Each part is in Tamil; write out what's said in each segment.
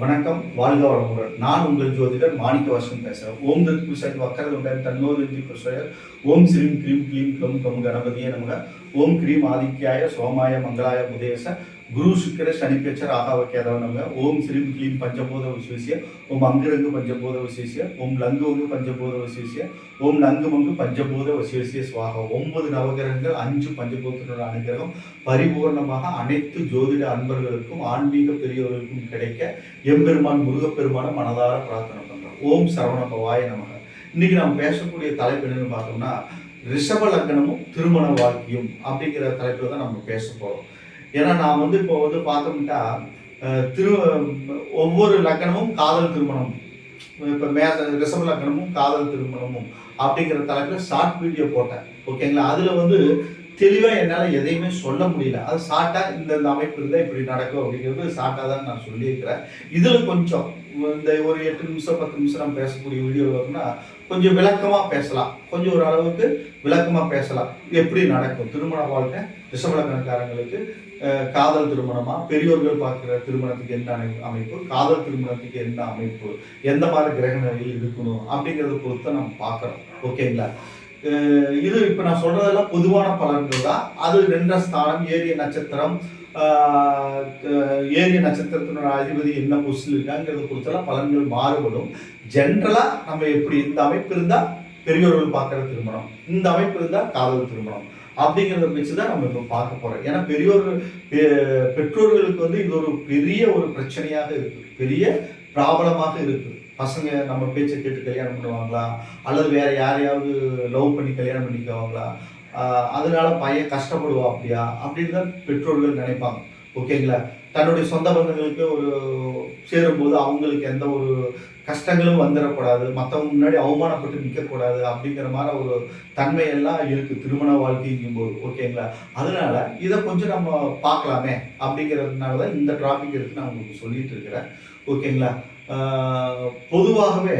வணக்கம். வாழ்க வளமுடன். நான் உங்கள் ஜோதிடர் மாணிக்க வாசன் பேசுகிறேன் ஓம் தத் புருஷன் வக்கரது உண்டான் தன்னோது ஓம் ஸ்ரீம் க்ரீம் கிளீம் க்ளம் கம் கணபதியே நமக. ஓம் கிரீம் ஆதித்யாய சோமாய மங்களாய புதேச. குரு சுக்கிர சனிப்பேச்ச ராகாவக்கியதவ நமக ஓம் ஸ்ரீம் க்ளீம் பஞ்சபூத விசேஷிய ஓம் அங்கிரங்கு பஞ்சபூத விசேஷிய ஓம் லங்குவங்கு பஞ்சபூத விசேஷிய ஓம் நங்குமங்கு பஞ்சபூத விசேஷிய சுவாக ஒன்பது நவகிரகங்கள் அஞ்சு பஞ்சபூதத்தினோட அனுகிரகம். பரிபூர்ணமாக அனைத்து ஜோதிட அன்பர்களுக்கும் ஆன்மீக பெரியவர்களுக்கும் கிடைக்க எம்பெருமான் முருகப்பெருமான மனதார பிரார்த்தனை பண்றோம். ஓம் சரவண பவாய நமக. இன்னைக்கு நாம் பேசக்கூடிய தலைப்பு என்னன்னு பார்த்தோம்னா ரிஷப லக்னமும் திருமண வாழ்க்கையும் அப்படிங்கிற தலைப்பில் தான் நம்ம பேச போகிறோம் ஏன்னா நான் வந்து இப்போ வந்து பார்த்தோம்னா திரு ஒவ்வொரு லக்கணமும் காதல் திருமணம். இப்போ மே ரிஷப லக்கணமும் காதல் திருமணமும் அப்படிங்கிற தலைப்பில் ஷார்ட் வீடியோ போட்டேன். ஓகேங்களா அதில் வந்து தெளிவாக என்னால் எதையுமே சொல்ல முடியல. அது ஷார்ட்டாக இந்த இந்த அமைப்பு இருந்தால் இப்படி நடக்கும் அப்படிங்கிறது ஷார்ட்டாக தான் நான் சொல்லியிருக்கிறேன். இதில் கொஞ்சம் இந்த ஒரு எட்டு நிமிஷம் பத்து நிமிஷம் நம்ம பேசக்கூடிய வீடியோ வரும்னா கொஞ்சம் விளக்கமாக பேசலாம். கொஞ்சம் ஒரு அளவுக்கு விளக்கமாக பேசலாம். எப்படி நடக்கும் திருமண வாழ்க்கை ரிஷபலக்கணக்காரங்களுக்கு காதல் திருமணமா? பெரியோர்கள் பார்க்குற திருமணத்துக்கு என்ன அமைப்பு? காதல் திருமணத்துக்கு என்ன அமைப்பு? எந்த மாதிரி கிரக நிலையில் இருக்கணும்? அப்படிங்கிறத பொறுத்து நம்ம பார்க்குறோம் ஓகேங்களா? இது இப்போ நான் சொல்றதெல்லாம் பொதுவான பலன்கள் தான். அது ரெண்ட ஸ்தானம் ஏரிய நட்சத்திரம் ஏரிய நட்சத்திரத்தினோட அதிபதி என்ன பொசிஷன் இருக்காங்கிறத பொறுத்தெல்லாம் பலன்கள் மாறுபடும். ஜென்ரலாக நம்ம எப்படி இந்த அமைப்பு இருந்தால் பெரியோர்கள் பார்க்குற திருமணம். இந்த அமைப்பு இருந்தால் காதல் திருமணம். அப்படிங்கிறத வச்சு தான் நம்ம இப்போ பார்க்க போகிறோம் ஏன்னா பெரியோர்கள் பெற்றோர்களுக்கு வந்து இது ஒரு பெரிய ஒரு பிரச்சனையாக இருக்குது. பெரிய ப்ராப்ளமாக இருக்குது. பசங்க நம்ம பேச்சை கேட்டு கல்யாணம் பண்ணுவாங்களா? அல்லது வேற யாரையாவது லவ் பண்ணி கல்யாணம் பண்ணிக்குவாங்களா? அதனால பையன் கஷ்டப்படுவா அப்படியா? அப்படின்னு தான் பெற்றோர்கள் நினைப்பாங்க. ஓகேங்களா? தன்னுடைய சொந்த பந்தங்களுக்கு ஒரு சேரும்போது அவங்களுக்கு எந்த ஒரு கஷ்டங்களும் வந்துடக்கூடாது மற்றவங்க முன்னாடி அவமானப்பட்டு நிற்கக்கூடாது அப்படிங்கிற மாதிரி ஒரு தன்மையெல்லாம் இருக்குது திருமண வாழ்க்கைங்கும் போது. ஓகேங்களா அதனால இதை கொஞ்சம் நம்ம பார்க்கலாமே அப்படிங்கிறதுனால தான் இந்த டாபிக் இருக்குது நான் உங்களுக்கு சொல்லிட்டு இருக்கிறேன். ஓகேங்களா பொதுவாகவே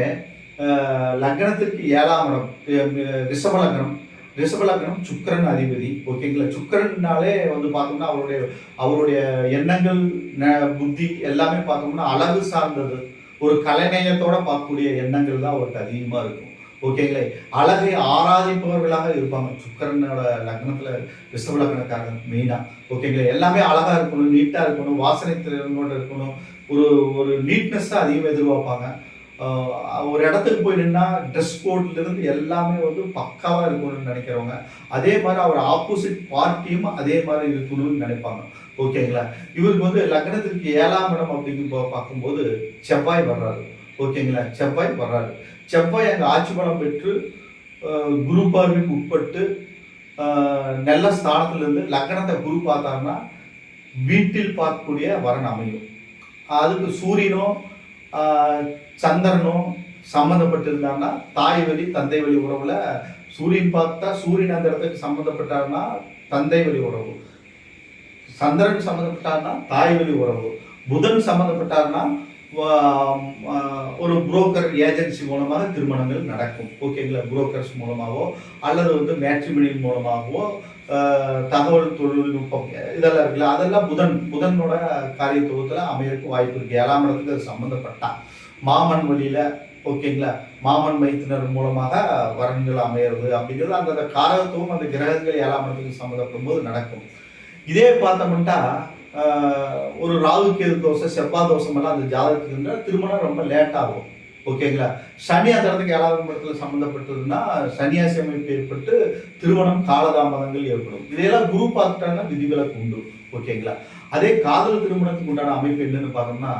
லக்னத்திற்கு ஏழாம் இடம் ரிஷப லக்னம் ரிஷபலக்னம் சுக்கரன் அதிபதி. ஓகேங்களா சுக்கரன்னாலே வந்து பார்த்தோம்னா அவருடைய அவருடைய எண்ணங்கள் ந- புத்தி எல்லாமே பார்த்தோம்னா அழகு சார்ந்தது. ஒரு கலைநயத்தோட பார்க்கக்கூடிய எண்ணங்கள் தான் அவருக்கு அதிகமாக இருக்கும். ஓகேங்களே அழகை ஆராதிப்பவர்களாக இருப்பாங்க. சுக்கரனோட லக்னத்துல ரிஷப லக்னக்காரங்க மெயினா ஓகேங்களா எல்லாமே அழகா இருக்கணும் நீட்டா இருக்கணும் வாசனை திறனோட இருக்கணும். ஒரு ஒரு நீட்னஸ் தான் அதிகமாக எதிர்பார்ப்பாங்க. ஒரு இடத்துக்கு போய் நின்னா ட்ரெஸ் கோட்லேருந்து எல்லாமே வந்து பக்காவாக இருக்கணும்னு நினைக்கிறவங்க அதே மாதிரி அவர் ஆப்போசிட் பார்ட்டியும் அதே மாதிரி இருக்கணும்னு நினைப்பாங்க. ஓகேங்களா இவருக்கு வந்து லக்னத்திற்கு ஏழாம் இடம் அப்படின்னு பார்க்கும்போது செவ்வாய் வர்றாரு. ஓகேங்களா செவ்வாய் வர்றாரு. செவ்வாய் அங்கே ஆட்சி பலம் பெற்று குரு பார்வைக்கு உட்பட்டு நல்ல ஸ்தானத்திலிருந்து லக்கணத்தை லக்னத்தை குரு பார்த்தாருன்னா வீட்டில் பார்க்கக்கூடிய வரன் அமையும். அதுக்கு சூரியனும் ஆஹ் சந்திரனோ சம்மந்தப்பட்டிருந்தாங்கன்னா தாய் வழி தந்தை வழி உறவுல சூரியன் பார்த்தா சூரியன் அந்த இடத்துக்கு சம்மந்தப்பட்டாருன்னா தந்தை வழி உறவு. சந்திரன் சம்மந்தப்பட்டாருன்னா தாய் வழி உறவு. புதன் சம்மந்தப்பட்டாருன்னா ஒரு புரோக்கர் ஏஜென்சி மூலமாக திருமணங்கள் நடக்கும். ஓகேங்களா புரோக்கர்ஸ் மூலமாகவோ அல்லது வந்து மேட்ரிமனியின் மூலமாகவோ தகவல் தொழில்நுட்பம் இதெல்லாம் இருக்குல்ல அதெல்லாம் புதன் புதனோட காரியத்துவத்தில் அமையறதுக்கு வாய்ப்பு இருக்குது ஏழாம் இடத்துக்கு அது சம்மந்தப்பட்டான் மாமன் வழியில் ஓகேங்களா மாமன் மைத்தினர் மூலமாக வரன்கள் அமையிறது அப்படிங்கிறது அந்த காரகத்துவம் அந்த கிரகங்கள் ஏழாம் இடத்துக்கு சம்மந்தப்படும் போது நடக்கும். இதே பார்த்தோம்னா ஒரு ராகு கேது தோசை செவ்வா தோசம் எல்லாம் அந்த ஜாதகத்துக்கு இருந்தால் திருமணம் ரொம்ப லேட் ஆகும். ஓகேங்களா சனி அந்த இடத்துக்கு ஏழாவது இடத்துல சம்மந்தப்பட்டதுன்னா சனியாசி அமைப்பு ஏற்பட்டு திருமணம் காலதாமதங்கள் ஏற்படும். இதையெல்லாம் குரு பார்த்துட்டாங்கன்னா விதிவிலக்கு உண்டு. ஓகேங்களா அதே காதல் திருமணத்துக்கு உண்டான அமைப்பு என்னன்னு பார்த்தோம்னா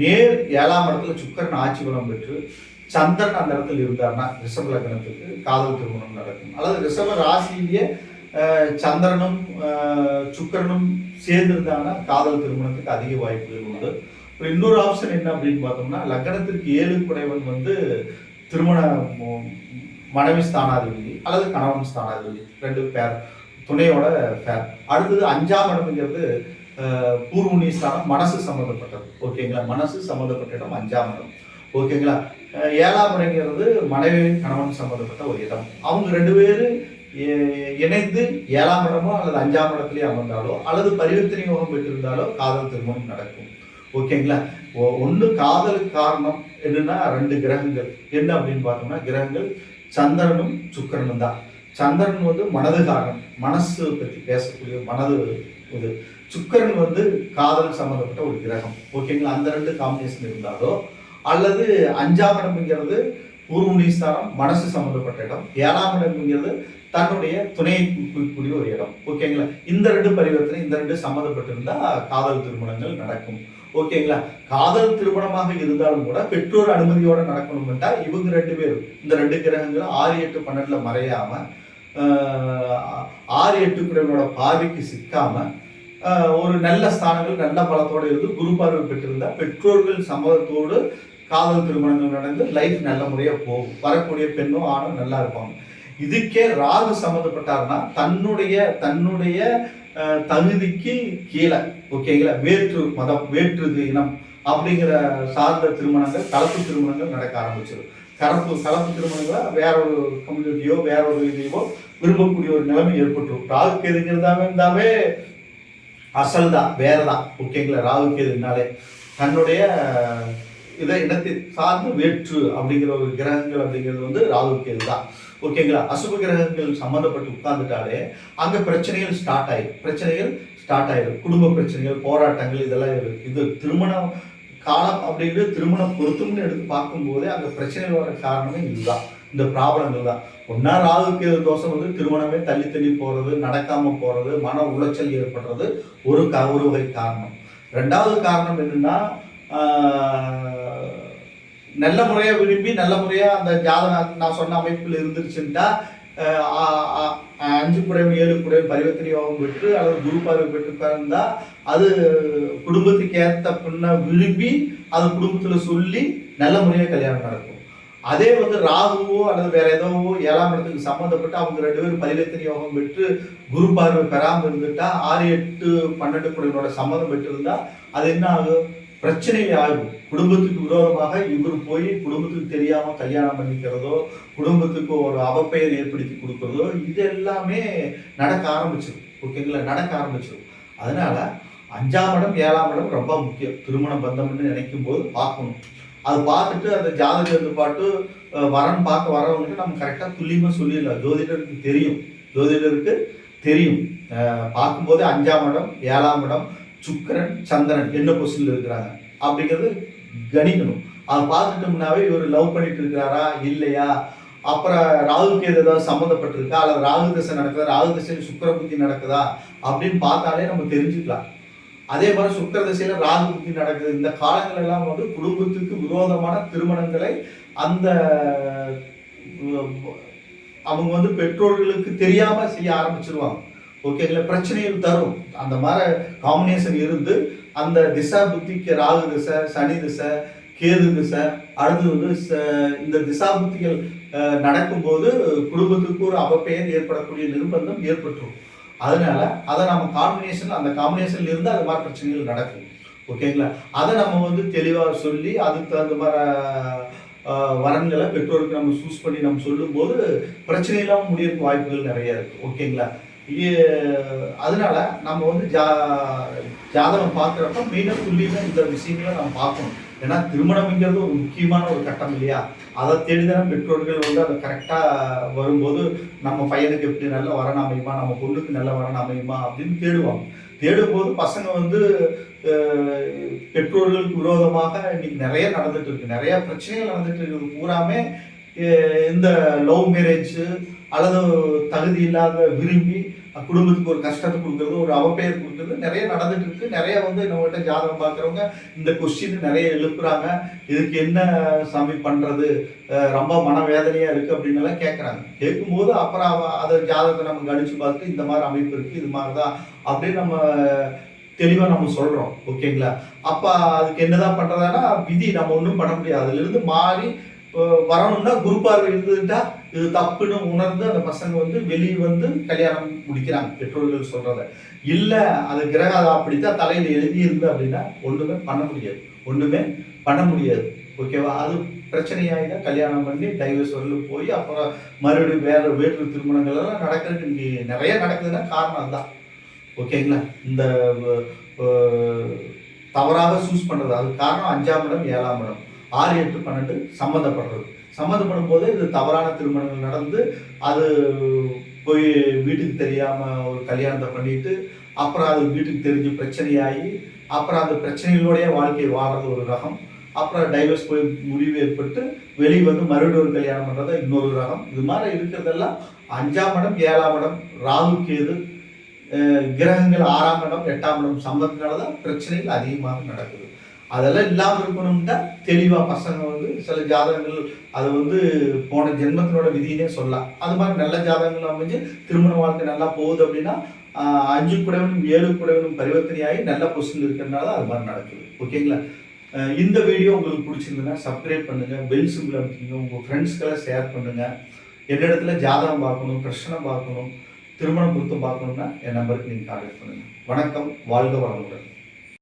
நேர் ஏழாம் இடத்துல சுக்கரன் ஆட்சி பலம் பெற்று சந்திரன் அந்த இடத்துல இருந்தார்னா ரிஷப லக்னத்துக்கு காதல் திருமணம் நடக்கும். அல்லது ரிஷப ராசியிலேயே சந்திரனும் சுக்கரனும் சுக்கிரனும் சேர்ந்திருந்தாங்கன்னா காதல் திருமணத்துக்கு அதிக வாய்ப்புகள் உண்டு. அப்புறம் இன்னொரு ஆப்ஷன் என்ன அப்படின்னு பார்த்தோம்னா லக்னத்திற்கு ஏழு குடைவன் வந்து திருமண மனைவி ஸ்தானாதிபதி அல்லது கணவன் ஸ்தானாதிபதி ரெண்டு பேர் துணையோட பேர் அடுத்தது அஞ்சாம் இடம்ங்கிறது பூர்வணி ஸ்தானம் மனசு சம்மந்தப்பட்டது ஓகேங்களா மனசு சம்மந்தப்பட்ட இடம் அஞ்சாம் இடம். ஓகேங்களா ஏழாம் இடங்கிறது மனைவி கணவன் சம்மந்தப்பட்ட ஒரு இடம். அவங்க ரெண்டு பேரும் இணைந்து ஏழாம் இடமோ அல்லது அஞ்சாம் இடத்துலயே அமர்ந்தாலோ அல்லது பரிவர்த்தனை யோகம் பெற்றிருந்தாலோ காதல் திருமணம் நடக்கும். ஓகேங்களா ஒன்று காதலுக்கு காரணம் என்னன்னா ரெண்டு கிரகங்கள். என்ன அப்படின்னு பார்த்தோம்னா கிரகங்கள் சந்திரனும் சுக்கிரனும் தான். சந்திரன் வந்து மனது காரணம். மனசு பற்றி பேசக்கூடிய மனது இது. சுக்கிரன் வந்து காதல் சம்மந்தப்பட்ட ஒரு கிரகம். ஓகேங்களா அந்த ரெண்டு காம்பினேஷன் இருந்தாலோ அல்லது அஞ்சாம் இடம்ங்கிறது பூர்வனீஸ்தானம் மனசு சம்மந்தப்பட்ட இடம். ஏழாம் இடம்ங்கிறது தன்னுடைய துணையை குறிக்கக்கூடிய ஒரு இடம். ஓகேங்களா இந்த ரெண்டு பரிவர்த்தனை இந்த ரெண்டு சம்மந்தப்பட்டிருந்தா காதல் திருமணங்கள் நடக்கும். ஓகேங்களா? காதல் திருமணமாக இருந்தாலும் கூட பெற்றோர் அனுமதியோட நடக்கணும்ட்டா இவங்க ரெண்டு பேரும். இந்த ரெண்டு கிரகங்களும் ஆறு எட்டு பன்னெண்டுல மறையாம ஆறு எட்டு கிரகங்களோட பார்வைக்கு சிக்காம ஒரு நல்ல ஸ்தானங்கள் நல்ல பலத்தோடு இருந்து குரு பார்வை பெற்றிருந்தா பெற்றோர்கள் சம்மதத்தோடு காதல் திருமணங்கள் நடந்து லைஃப் நல்ல முறையாக போகும். வரக்கூடிய பெண்ணும் ஆணும் நல்லா இருப்பாங்க. இதுக்கே ராகு சம்மந்தப்பட்டார்னா தன்னுடைய தன்னுடைய தகுதிக்கு கீழே ஓகேங்களா வேற்று மதம் வேற்று இனம் அப்படிங்கிற சார்ந்த திருமணங்கள் கலப்பு திருமணங்கள் நடக்க ஆரம்பிச்சிடும். கலப்பு கலப்பு திருமணங்களை வேற ஒரு கம்யூனிட்டியோ வேற ஒரு இதையோ விரும்பக்கூடிய ஒரு நிலைமை ஏற்பட்டுரும். ராகு கேதுங்கிறதாவே இருந்தாவே அசல் தான் வேற தான் ஓகேங்களா ராகு கேதுனாலே தன்னுடைய இதை இனத்தை சார்ந்த வேற்று அப்படிங்கிற ஒரு கிரகங்கள் அப்படிங்கிறது வந்து ராகு கேது தான். ஓகேங்களா அசுப கிரகங்கள் சம்மந்தப்பட்டு உட்கார்ந்துட்டாலே அங்கே பிரச்சனைகள் ஸ்டார்ட் ஆயிடும் பிரச்சனைகள் ஸ்டார்ட் ஆயிடும் குடும்ப பிரச்சனைகள் போராட்டங்கள் இதெல்லாம் இருக்கு. இது திருமணம் காலம் அப்படிங்கிறது திருமணம் பொருத்தம்னு எடுத்து பார்க்கும்போதே அந்த பிரச்சனைகள் வர காரணமே இதுதான். இந்த ப்ராப்ளங்கள் தான். ஒன்றா ராகுக்கு தோஷம் வந்து திருமணமே தள்ளி தள்ளி போகிறது நடக்காமல் போகிறது மன உளைச்சல் ஏற்படுறது ஒரு க ஒரு வகை காரணம். ரெண்டாவது காரணம் என்னென்னா நல்ல முறையாக விரும்பி நல்ல முறையா அந்த ஜாதகம் நான் சொன்ன அமைப்பில் இருந்துருச்சுன்னா அஞ்சு குறைவு ஏழு குறைவு பரிவர்த்தனை யோகம் பெற்று அல்லது குரு பார்வை பெற்று பிறந்தா அது குடும்பத்துக்கு ஏற்ற பெண்ணை விரும்பி அது குடும்பத்துல சொல்லி நல்ல முறையாக கல்யாணம் நடக்கும். அதே வந்து ராகுவோ அல்லது வேற ஏதோவோ ஏழாம் இடத்துக்கு சம்மந்தப்பட்டு அவங்க ரெண்டு பேரும் பரிவர்த்தனை யோகம் பெற்று குரு பார்வை பெறாமல் இருந்துட்டா ஆறு எட்டு பன்னெண்டு குறைகளோட சம்மதம் பெற்றிருந்தா அது என்ன ஆகும்? பிரச்சனை ஆகும் குடும்பத்துக்கு விரோதமாக இவர் போய் குடும்பத்துக்கு தெரியாம கல்யாணம் பண்ணிக்கிறதோ குடும்பத்துக்கு ஒரு அவப்பெயர் ஏற்படுத்தி கொடுக்கறதோ இது எல்லாமே நடக்க ஆரம்பிச்சிடும் ஓகேங்களா நடக்க ஆரம்பிச்சிடும் அதனால அஞ்சாம் இடம் ஏழாம் இடம் ரொம்ப முக்கியம். திருமண பந்தம்னு நினைக்கும் போது பார்க்கணும். அது பார்த்துட்டு அந்த ஜாதகத்தை பாட்டு வரன் பார்க்க வரவங்களுக்கு நம்ம கரெக்டாக துல்லியமாக சொல்லிடலாம். ஜோதிடருக்கு தெரியும். ஜோதிடருக்கு தெரியும். பார்க்கும்போது அஞ்சாம் இடம் ஏழாம் இடம் சுக்கரன் சந்திரன் என்ன பொசிஷன்ல இருக்கிறாங்க? அப்படிங்கிறது கணிக்கணும். அதை பார்த்துட்டோம்னாவே இவர் லவ் பண்ணிட்டு இருக்கிறாரா? இல்லையா? அப்புறம் ராகுக்கு ஏதாவது சம்மந்தப்பட்டிருக்கா அல்லது ராகு திசை நடக்குதா? ராகு திசையில் சுக்கர புத்தி நடக்குதா? அப்படின்னு பார்த்தாலே நம்ம தெரிஞ்சுக்கலாம். அதே மாதிரி சுக்கிர திசையில ராகு புத்தி நடக்குது. இந்த காலங்கள் எல்லாம் வந்து குடும்பத்துக்கு விரோதமான திருமணங்களை அந்த அவங்க வந்து பெற்றோர்களுக்கு தெரியாம செய்ய ஆரம்பிச்சிருவாங்க. ஓகேங்களா பிரச்சனைகள் தரும். அந்த மாதிரி காம்பினேஷன் இருந்து அந்த திசா புத்திக்கு ராகு திசை சனி திசை கேது திசை அடுத்து வந்து ச- இந்த திசா புத்திகள் நடக்கும்போது குடும்பத்துக்கு ஒரு அவப்பெயர் ஏற்படக்கூடிய நிர்பந்தம் ஏற்பட்டுரும். அதனால அதை நம்ம காம்பினேஷன் அந்த காம்பினேஷன்ல இருந்து அது மாதிரி பிரச்சனைகள் நடக்கும். ஓகேங்களா அதை நம்ம வந்து தெளிவாக சொல்லி அதுக்கு தகுந்த மாதிரி வரன்களை பெற்றோருக்கு நம்ம சூஸ் பண்ணி நம்ம சொல்லும்போது பிரச்சனை இல்லாமல் முடியறதுக்கு வாய்ப்புகள் நிறைய இருக்கு. ஓகேங்களா அதனால நம்ம வந்து ஜா ஜாதகம் பார்க்குறப்ப மிக துல்லியமாக இந்த விஷயங்களை நம்ம பார்க்கணும். ஏன்னா திருமணம்ங்கிறது ஒரு முக்கியமான ஒரு கட்டம் இல்லையா? அதை தேடிதான் பெற்றோர்கள் வந்து அதை கரெக்டாக வரும்போது நம்ம பையனுக்கு எப்படி நல்ல வரன் அமையுமா? நம்ம பொண்ணுக்கு நல்ல வரன் அமையுமா? அப்படின்னு தேடுவாங்க. தேடும்போது பசங்க வந்து பெற்றோர்களுக்கு விரோதமாக இன்னைக்கு நிறைய நடந்துட்டு இருக்கு. நிறைய பிரச்சனைகள் நடந்துட்டு இருக்குது. பூராமே இந்த லவ் மேரேஜ் அல்லது தகுதி இல்லாத விரும்பி குடும்பத்துக்கு ஒரு கஷ்டத்தை கொடுக்குறது ஒரு அவப்பெயர் கொடுக்குறது நிறைய நடந்துட்டு இருக்கு. நிறைய வந்து நம்மகிட்ட ஜாதகம் பார்க்குறவங்க இந்த கொஸ்டின் நிறைய எழுப்புறாங்க. இதுக்கு என்ன சாமி பண்ணுறது ரொம்ப மனவேதனையாக இருக்குது அப்படின்னு எல்லாம் கேட்குறாங்க கேட்கும்போது அப்புறம் அதை ஜாதகத்தை நம்ம கணிச்சு பார்த்து இந்த மாதிரி அமைப்பு இருக்குது இது மாதிரி தான் அப்படின்னு நம்ம தெளிவாக நம்ம சொல்கிறோம் ஓகேங்களா? அப்போ அதுக்கு என்னதான் பண்ணுறதுன்னா விதி நம்ம ஒன்றும் பண்ண முடியாது. அதுலேருந்து மாறி வரணும்னா குரு பார்வை இருந்துட்டா இது தப்புன்னு உணர்ந்து அந்த பசங்க வந்து வெளியே வந்து கல்யாணம் முடிக்கிறாங்க பெற்றோர்கள் சொல்றத. இல்ல அது கிரகாதம் அப்படித்தான் தலையில எழுதி இருந்து அப்படின்னா ஒண்ணுமே பண்ண முடியாது. ஒண்ணுமே பண்ண முடியாது. ஓகேவா அது பிரச்சனையாகினா கல்யாணம் பண்ணி டைவர்ஸ் வரலும் போய் அப்புறம் மறுபடியும் வேற வேற்று திருமணங்கள் எல்லாம் நடக்கிறதுக்கு இன்னைக்கு நிறைய நடக்குதுன்னா காரணம் அதுதான். ஓகேங்களா இந்த தவறாக சூஸ் பண்ணுறது அது காரணம் அஞ்சாம் இடம் ஏழாம் இடம். ஆறு எட்டு பன்னெண்டு சம்மந்தப்படுறது. சம்மந்தப்படும் போது இது தவறான திருமணங்கள் நடந்து அது போய் வீட்டுக்கு தெரியாமல் ஒரு கல்யாணத்தை பண்ணிட்டு அப்புறம் அது வீட்டுக்கு தெரிஞ்சு பிரச்சனையாகி அப்புறம் அந்த பிரச்சனைகளோடைய வாழ்க்கையை வாழ்றது ஒரு ரகம். அப்புறம் டைவர்ஸ் போய் முடிவு ஏற்பட்டு வெளியே வந்து மறுபடியும் ஒரு கல்யாணம் பண்ணுறது இன்னொரு ரகம். இது மாதிரி இருக்கிறதெல்லாம் அஞ்சாம் இடம் ஏழாம் இடம் ராகு கேது கிரகங்கள் ஆறாம் இடம் எட்டாம் இடம் சம்பந்தத்தினால தான் பிரச்சனைகள் அதிகமாக நடக்குது. அதெல்லாம் இல்லாமல் இருக்கணும்னா தெளிவாக பசங்க வந்து சில ஜாதகங்கள் அது வந்து போன ஜென்மத்தினோட விதினே சொல்லலாம். அது மாதிரி நல்ல ஜாதகங்கள் அமைஞ்சு திருமண வாழ்க்கை நல்லா போகுது அப்படின்னா அஞ்சு குடவனும் ஏழு குடவனும் பரிவர்த்தனையாகி நல்ல பொசிஷன் இருக்கிறதுனால அது மாதிரி நடக்குது. ஓகேங்களா? இந்த வீடியோ உங்களுக்கு பிடிச்சிருந்ததுன்னா சப்ஸ்கிரைப் பண்ணுங்கள் பெல் சிம்பிள் அமைச்சிங்க உங்கள் ஃப்ரெண்ட்ஸ்க்கெல்லாம் ஷேர் பண்ணுங்க. என்னிடத்துல ஜாதகம் பார்க்கணும் பிரச்சனை பார்க்கணும் திருமணம் பொருத்தம் பார்க்கணும்னா என் நம்பருக்கு நீங்கள் கான்டாக்ட் பண்ணுங்கள் வணக்கம் வாழ்க வளமுடன்.